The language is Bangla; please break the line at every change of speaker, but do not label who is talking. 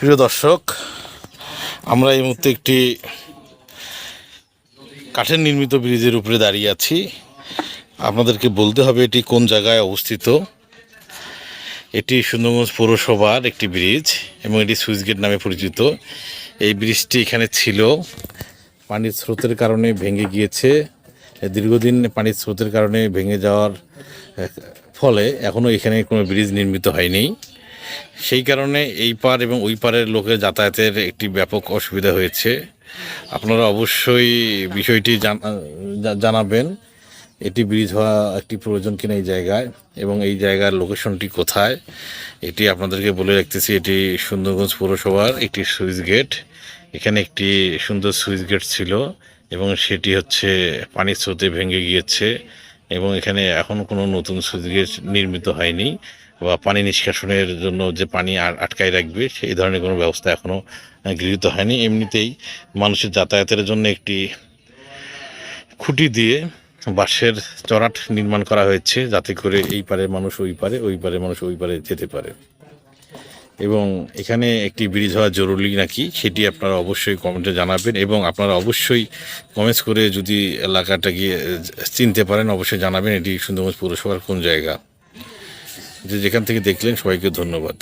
প্রিয় দর্শক, আমরা এই মুহূর্তে একটি কাঠের নির্মিত ব্রিজের উপরে দাঁড়িয়ে আছি। আপনাদেরকে বলতে হবে এটি কোন জায়গায় অবস্থিত? এটি সুন্দরগঞ্জ পৌরসভার একটি ব্রিজ এবং এটি সুইচ গেট নামে পরিচিত। এই ব্রিজটি এখানে ছিল। পানির স্রোতের কারণে ভেঙে গিয়েছে। দীর্ঘদিন পানির স্রোতের কারণে ভেঙে যাওয়ার ফলে এখনও এখানে কোনো ব্রিজ নির্মিত হয়নি। সেই কারণে এই পার এবং ওই পারের লোকের যাতায়াতের একটি ব্যাপক অসুবিধা হয়েছে। আপনারা অবশ্যই বিষয়টি জানা- জানাবেন। এটি ব্রিজ হওয়া একটি প্রয়োজন কিনা এই জায়গায় এবং এই জায়গার লোকেশনটি কোথায়? এটি আপনাদেরকে বলে রাখতেছি, এটি সুন্দরগঞ্জ পৌরসভার একটি সুইচ গেট। এখানে একটি সুন্দর সুইচ গেট ছিল এবং সেটি হচ্ছে পানির স্রোতে ভেঙে গিয়েছে এবং এখানে এখনও কোনো নতুন সুইচ গেট নির্মিত হয়নি। বা পানি নিষ্কাশনের জন্য যে পানি আটকায় রাখবে, সেই ধরনের কোনো ব্যবস্থা এখনও গৃহীত হয়নি। এমনিতেই মানুষের যাতায়াতের জন্য একটি খুঁটি দিয়ে বাঁশের চড়াট নির্মাণ করা হয়েছে, যাতে করে এই পারে মানুষ ওই পারে ওই পারে মানুষ ওই পারে যেতে পারে। এবং এখানে একটি ব্রিজ হওয়া জরুরি নাকি, সেটি আপনারা অবশ্যই কমেন্টে জানাবেন এবং আপনারা অবশ্যই কমেন্টস করে যদি এলাকাটা গিয়ে চিনতে পারেন, অবশ্যই জানাবেন। এটি সুন্দরগঞ্জ পৌরসভার কোন জায়গা। যে যেখান থেকে দেখলেন সবাইকে ধন্যবাদ।